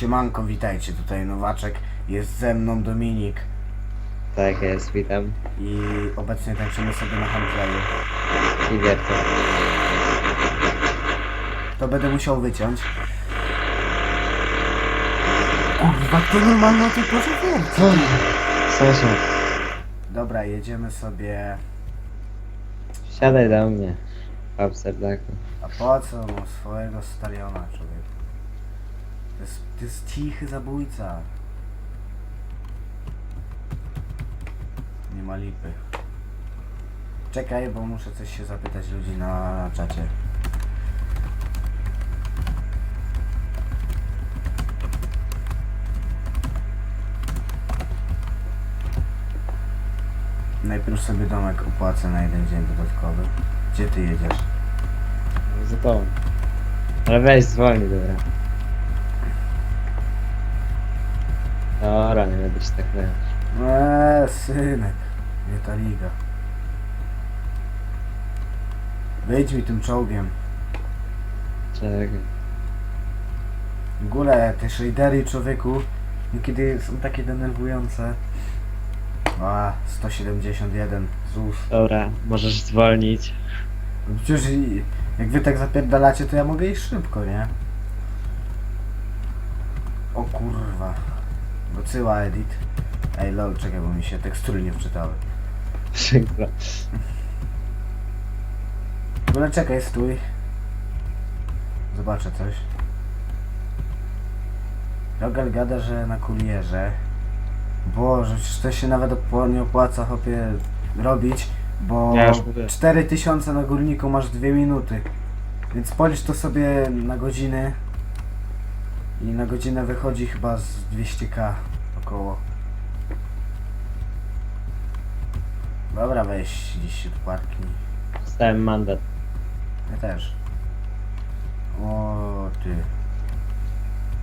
Siemanko, witajcie, tutaj Nowaczek, jest ze mną Dominik Tak jest, witam. i obecnie tańczymy sobie na handlayu. I wiercę. To będę musiał wyciąć. Kurwa, to normalna to proszę Sąsiad, Dobra, jedziemy sobie... siadaj do mnie. Serdaku. A po co mu swojego staliona, człowieku? To jest, to jest cichy zabójca. Nie ma lipy. Czekaj, bo muszę coś się zapytać ludzi na czacie. Najpierw sobie domek opłacę na jeden dzień dodatkowy. Gdzie ty jedziesz? Za tobą. Ale weź zwolnij, dobra. Dobra, nie będę się tak mówić. Eee, synek, nie ta liga. Wyjdź mi tym czołgiem. Czekaj. W ogóle te shadery człowieku niekiedy są takie denerwujące. A, 171 ZUS. Dobra, możesz zwolnić. No Przecież i- jak wy tak zapierdalacie, to ja mogę iść szybko, nie? O kurwa. Gocyła edit. Ej lol, czekaj, bo mi się tekstury nie wczytały. Przykro. Ogóle czekaj, stój. Zobaczę coś. Rogal gada, że na kulierze. Boże, przecież to się nawet op- nie opłaca chopie robić, bo Ja już mówię. 4000 na górniku masz 2 minuty. Więc policz to sobie na godziny. I na godzinę wychodzi chyba z 200k około. Dobra, weź gdzieś się tu parknij. Dostałem mandat. Ja też. O ty.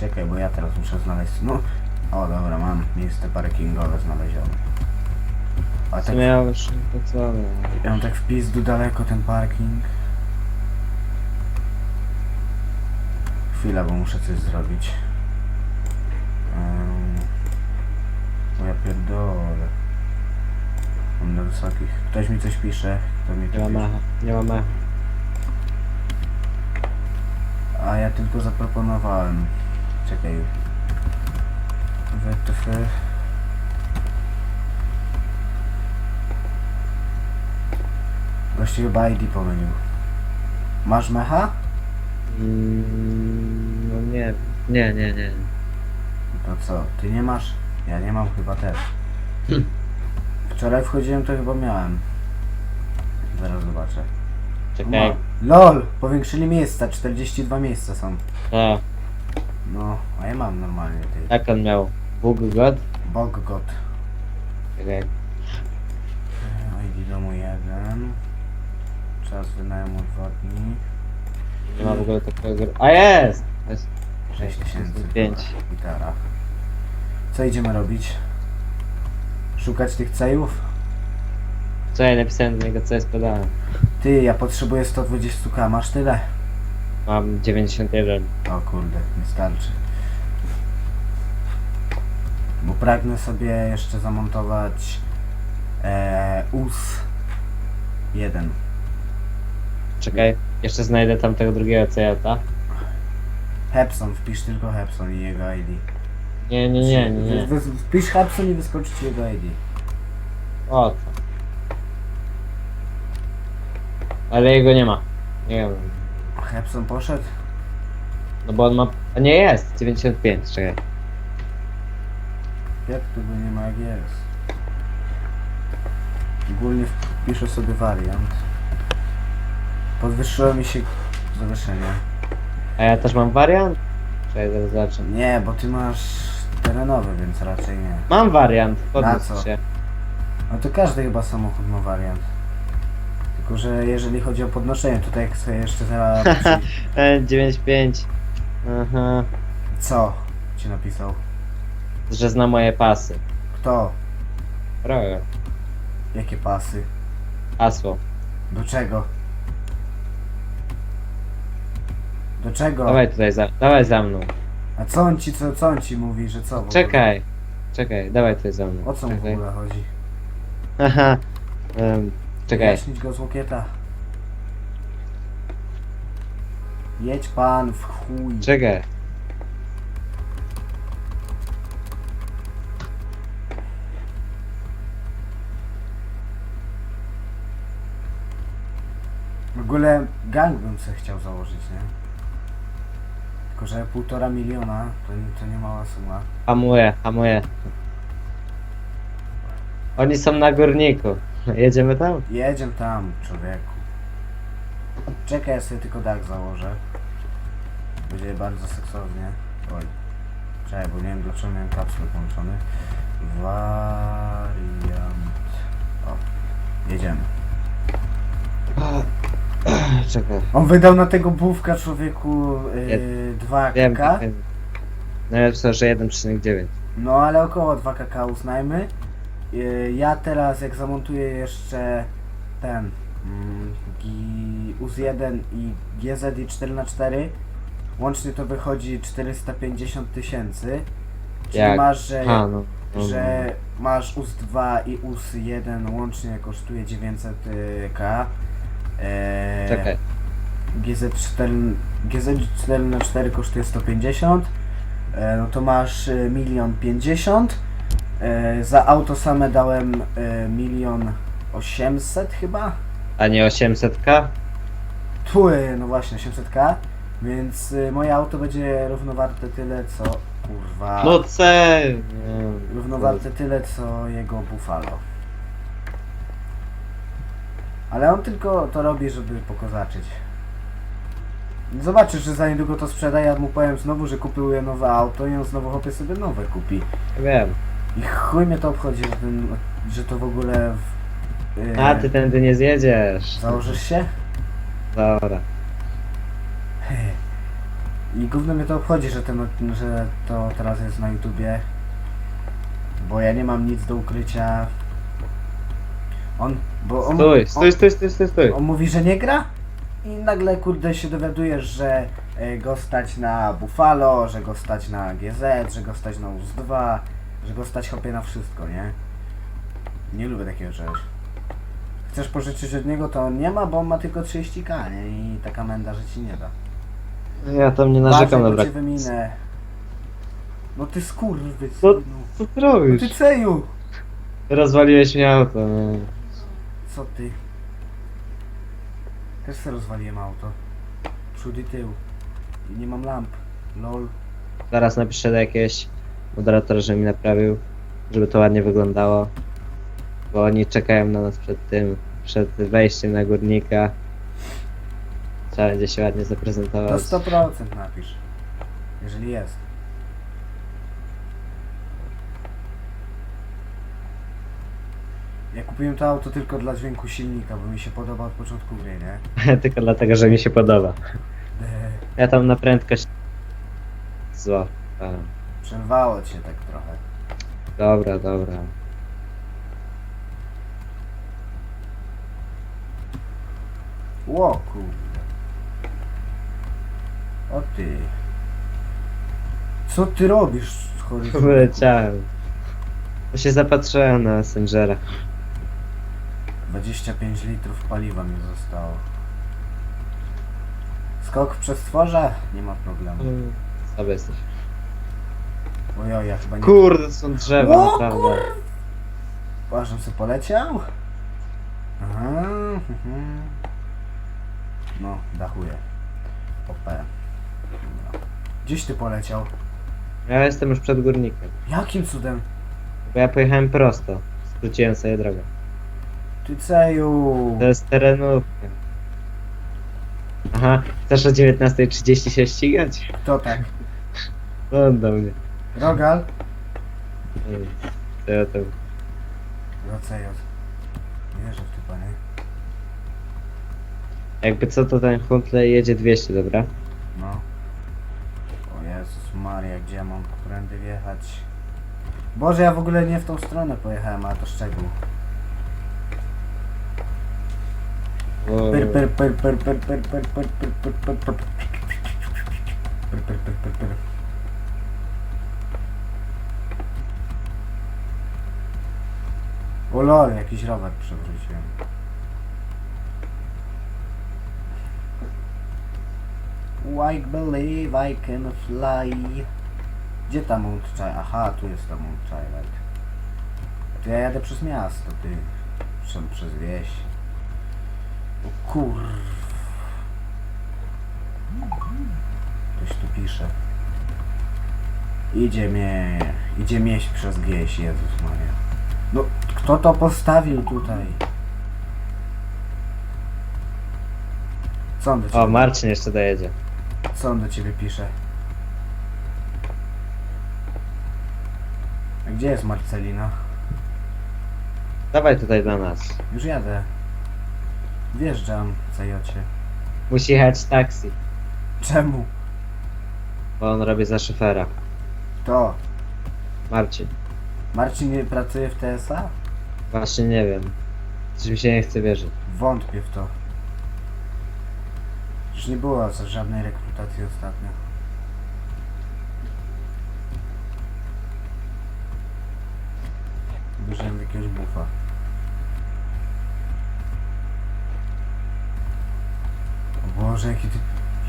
Czekaj, bo ja teraz muszę znaleźć. No. O dobra, mam miejsce parkingowe znalezione. A tak, miało już to co? ja mam tak w pizdu daleko ten parking. Chwila, bo muszę coś zrobić. Um, ja pierdolę. Mam na wysokich. Ktoś mi coś pisze. Kto mi Nie to ma pisze? mecha, nie ma mecha. A ja tylko zaproponowałem. Czekaj. WTF. Gościu chyba ID pomylił. Masz mecha? Mm, nie, nie, nie, nie. To co? Ty nie masz? Ja nie mam chyba też. Hm. Wczoraj wchodziłem to chyba miałem. Zaraz zobaczę. Czekaj. Ma. LOL! Powiększyli miejsca, 42 miejsca są. A, No, a ja mam normalnie ty. jak on miał? Bóg God? Bog God. Czekaj. ID domu 1. Czas wynajmu 2 dni. Nie ma w ogóle takiego... gr- A jest! jest. 6000. Pięć. Gitara. Co idziemy robić? Szukać tych cejów? Co ja napisałem do niego, co jest podane? Ty, ja potrzebuję 120k, masz tyle? Mam 91. O kurde, nie starczy. Bo pragnę sobie jeszcze zamontować e, US 1. Czekaj, jeszcze znajdę tamtego drugiego CJ-a. Hepson, wpisz tylko Hepson i jego ID. Nie, nie, nie, nie, nie. Wy- wy- Wpisz Hepson i wyskoczy ci jego ID. O co? Ale jego nie ma. Nie wiem. Hepson poszedł? No bo on ma... A nie jest! 95, czekaj. Jak tu go nie ma, jak jest? Ogólnie wpiszę sobie wariant. Podwyższyło mi się zawieszenie. A ja też mam wariant? Czekaj, zaraz zobaczę. Nie, bo ty masz terenowy, więc raczej nie. Mam wariant, podnieś co? się. No to każdy chyba samochód ma wariant. Tylko, że jeżeli chodzi o podnoszenie, tutaj jak sobie jeszcze zaraz... E, 95. Aha. Co? Ci napisał? Że zna moje pasy. Kto? Droga. Jakie pasy? Hasło. Do czego? Do czego? Dawaj tutaj za, dawaj za mną. A co on ci, co, co on ci mówi, że co? w ogóle? Czekaj. Czekaj, dawaj tutaj za mną. O co mu w Czekaj. ogóle chodzi? Haha. Czekaj. Jaśnić go z łokieta. Jedź pan w chuj. Czekaj. W ogóle gang bym se chciał założyć, nie? Tylko, że półtora miliona to, nie- to nie mała suma. Hamuję, hamuję. Oni są na górniku. Jedziemy tam? Jedziemy tam, człowieku. Czekaj, ja sobie tylko dach założę. Będzie bardzo seksownie. Oj. Czekaj, bo nie wiem dlaczego miałem kapsel włączony. Wariant. O. Jedziemy. Czekaj. On wydał na tego bówka człowieku yy, Jed- 2 Wiem, kk. wiem. Najlepsze, że 1,9. No ale około 2 kk uznajmy. Yy, ja teraz jak zamontuję jeszcze ten mm, Gi- UZ1 i GZ i 4x4 łącznie to wychodzi 450 tysięcy. Czyli Jak? masz, że, A, no. no, że masz US2 i US1 łącznie kosztuje 900k. Eee, Czekaj. GZ4, GZ4 na 4 kosztuje 150, e, no to masz e, milion 50. E, za auto same dałem e, milion 800 chyba. A nie 800k? Tły, no właśnie 800k. Więc e, moje auto będzie równowarte tyle co kurwa. No C! Równowarte tyle co jego Buffalo. Ale on tylko to robi, żeby pokozaczyć. Zobaczysz, że za niedługo to sprzeda, ja mu powiem znowu, że kupił nowe auto i on znowu chłopie sobie nowe kupi. Wiem. I chuj mnie to obchodzi, że, ten, że to w ogóle... W, yy, A, ty tędy nie zjedziesz. Założysz się? Dobra. I gówno mnie to obchodzi, że, ten, że to teraz jest na YouTubie. Bo ja nie mam nic do ukrycia. On, bo on, Stój, on, stój, stój, stój, stój, stój. on mówi, że nie gra i nagle kurde się dowiadujesz, że e, go stać na Buffalo, że go stać na GZ, że go stać na US2, że go stać chopie na wszystko, nie? Nie lubię takiego czegoś. Chcesz pożyczyć od niego, to on nie ma, bo on ma tylko 30k, nie? I taka menda, że ci nie da. Ja tam nie narzekam, bo dobra. cię wyminę. No ty skurwy, No, no. Co ty no robisz? ty ceju! Rozwaliłeś mi auto. no. Co ty? Też sobie rozwaliłem auto. Przód i tył. I nie mam lamp. Lol. Zaraz napiszę do jakiegoś moderatora, że mi naprawił, żeby to ładnie wyglądało. Bo oni czekają na nas przed tym, przed wejściem na górnika. Trzeba będzie się ładnie To zaprezentować. 100% napisz. Jeżeli jest. Ja kupiłem to auto tylko dla dźwięku silnika, bo mi się podoba od początku gry, nie? Tylko dlatego, że mi się podoba. Eee, Ja tam na prędkość zła. A, Przerwało cię tak trochę. Dobra, dobra. Ło kurde. O ty. Co ty robisz, chory? Wyleciałem. Bo się zapatrzyłem na Messengera. 25 litrów paliwa mi zostało. Skok w przestworze? Nie ma problemu. Sobie jesteś. Ojoj, ja chyba nie... Kurde, to są drzewa, O, naprawdę. Uważam, se poleciał? Aha, mhm. No, dachuję. OP. Dobra. Gdzieś ty poleciał? Ja jestem już przed górnikiem. Jakim cudem? Bo ja pojechałem prosto. Skróciłem sobie drogę. Ty ceju! To jest terenówka. Aha, chcesz o 19.30 się ścigać? Kto tak? No do mnie. Rogal? Mm, Co ja tam... No CJ. Nie wierzę w to, panie. Jakby co to ten Huntley jedzie 200, dobra? No. O Jezus Maria, gdzie ja mam którędy wjechać? Boże, ja w ogóle nie w tą stronę pojechałem, a to szczegół. Pyr, pyr, pyr, pyr, pyr, pyr, pyr, pyr, pyr, pyr, pyr, pyr. Pyr, pyr, pyr, pyr, pyr. O lol, jakiś rower przewróciłem. I believe I can fly. Gdzie ta Mount Chai? Aha, tu jest ta Mount Chai, right. To ja jadę przez miasto, ty. Przez wieś. O kur... Ktoś tu pisze. Idzie mnie... Idzie mieść przez wieś, Jezus Maria. No, kto to postawił tutaj? Co on do ciebie, O, Marcin jeszcze dojedzie. co on do ciebie pisze? A gdzie jest Marcelina? Dawaj tutaj do nas. Już jadę. Wjeżdżam, zajocie. Musi jechać taksi, Czemu? bo on robi za szofera. To. Marcin. Marcin nie pracuje w TSA? Właśnie nie wiem. Coś mi się nie chce wierzyć. Wątpię w to. Już nie było za żadnej rekrutacji ostatnio. Uderzyłem w jakiegoś bufa. O Boże, jaki ty...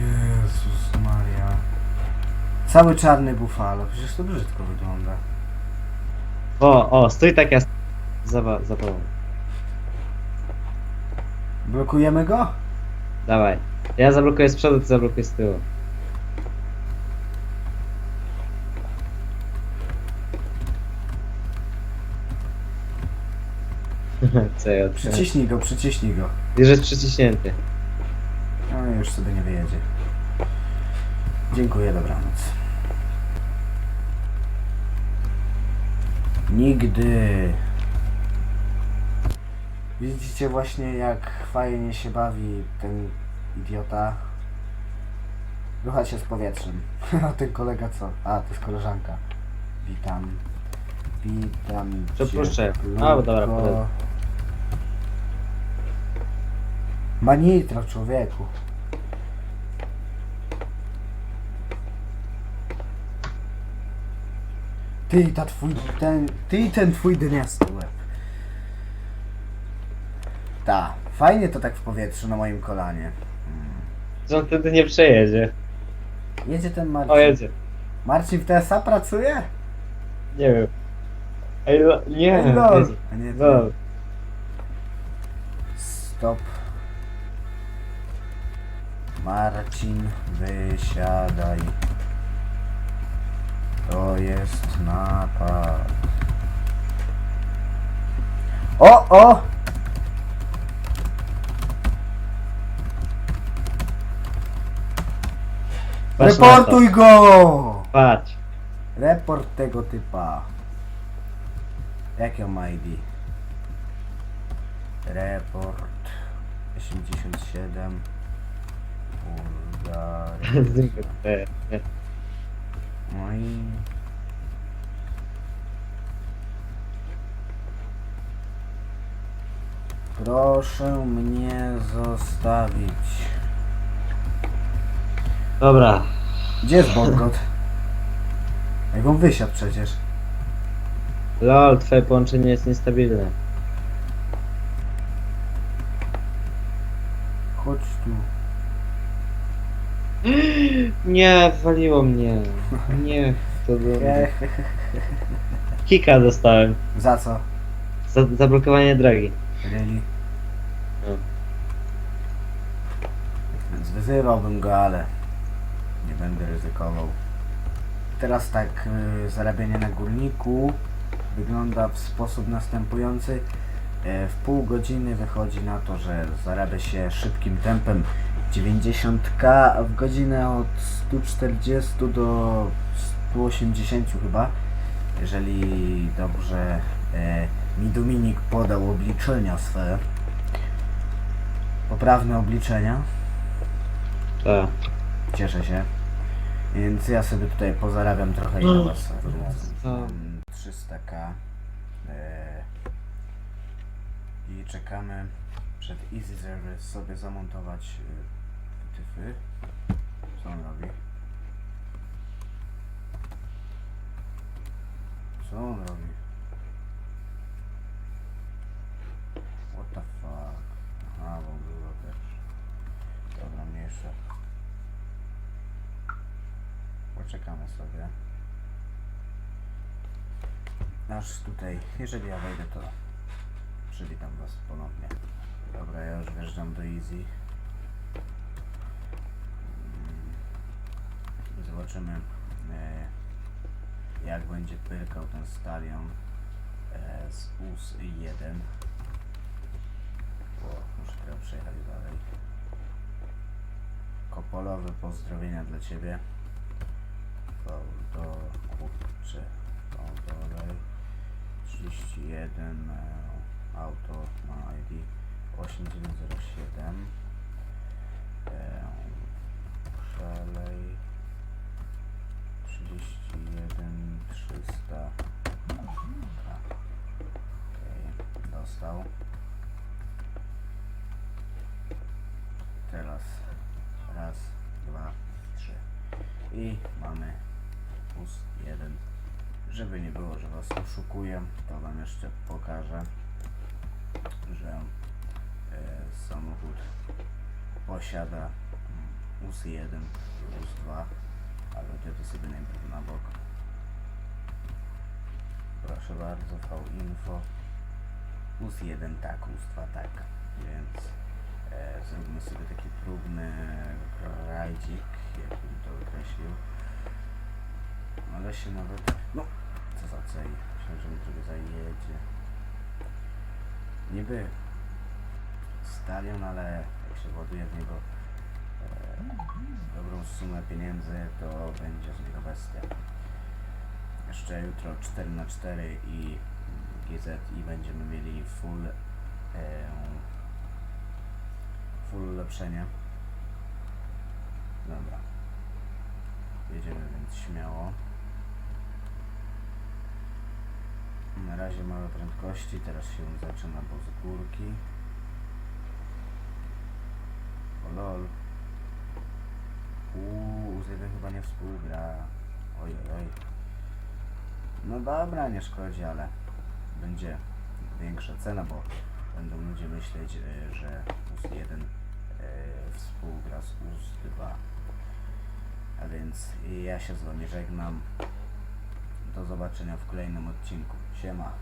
Jezus Maria. Cały czarny bufalo, przecież to brzydko wygląda. O, o, stój tak ja... Za, wa- za tobą. Blokujemy go? Dawaj. Ja zablokuję z przodu, ty zablokuj z tyłu. Co ja? Przyciśnij go, przyciśnij go. Już jest przyciśnięty. Już sobie nie wyjedzie. Dziękuję, dobranoc. Nigdy. Widzicie właśnie jak fajnie się bawi ten idiota. Rucha się z powietrzem. A ten kolega co? A, to jest koleżanka. Witam. Witam. Przepuszczę. A, dobra, powiedz. Ma nitro, człowieku. Ty i ta twój, ten, ty i ten twój dniasty łeb. Ta, fajnie to tak w powietrzu na moim kolanie. Hmm. Że on wtedy nie przejedzie. Jedzie ten Marcin. O, jedzie. Marcin w TSA pracuje? Nie wiem. Ej, lo, nie. Ej, lol. jedzie. A nie, Lol. Stop. Marcin, wysiadaj. To jest napad. O, o! Patrz na Reportuj go! Patrz. Report tego typa. Jakie on ma ID? Report 87 Bułgaria. No i... Proszę mnie zostawić. Dobra. Gdzie jest Bongot? Jak on wysiadł przecież. Lol, twoje połączenie jest niestabilne. Chodź tu. Nie, waliło mnie. Nie, to było... Kika dostałem. Za co? Za zablokowanie drogi. Really? No. Więc wyzywałbym go, ale nie będę ryzykował. Teraz tak, y, zarabianie na górniku wygląda w sposób następujący. E, W pół godziny wychodzi na to, że zarabia się szybkim tempem 90k w godzinę od 140 do 180 chyba. Jeżeli dobrze e, mi Dominik podał obliczenia swe. Poprawne obliczenia. Tak. Cieszę się. Więc ja sobie tutaj pozarabiam trochę i No. dla was Co? Mam 300k. E, I czekamy przed Easy Service sobie zamontować wytyfy. Co on robi? Co on robi? What the fuck? Aha, bo było też. Dobra, mniejsze. Poczekamy sobie. Aż tutaj, jeżeli ja wejdę, to przywitam Was ponownie. Dobra, ja już wjeżdżam do Easy. Mm. Zobaczymy, e, jak będzie pyrkał ten stadion e, z US 1. O, muszę teraz przejechać dalej. Kopolowe pozdrowienia dla Ciebie. Do kurczę, dolej 31 e, auto ma ID 8907 e, szalej 31 300 Okej, dostał. Teraz raz, dwa, trzy. I mamy plus jeden. Żeby nie było, że was oszukuję to wam jeszcze pokażę że samochód posiada mm, US1 US2 ale to sobie najpierw na bok proszę bardzo V-Info US1 tak, US2 tak. Więc e, zrobimy sobie taki próbny rajdzik jakbym to określił. Ale się nawet no co za cej myślałem, że mi trochę zajedzie. Niby stadion, ale jak się ładuje w niego e, dobrą sumę pieniędzy, to będzie z niego bestia. Jeszcze jutro 4 na 4 i GZ i będziemy mieli full e, full ulepszenie. Dobra. Jedziemy więc śmiało. Na razie małe prędkości, teraz się zaczyna bo z górki. Lol. Uuu, z chyba nie współgra. Oj, oj. No dobra, nie szkodzi, ale będzie większa cena, bo będą ludzie myśleć, e, że US1 e, współgra z US2. A więc ja się z Wami żegnam. Do zobaczenia w kolejnym odcinku. Siema.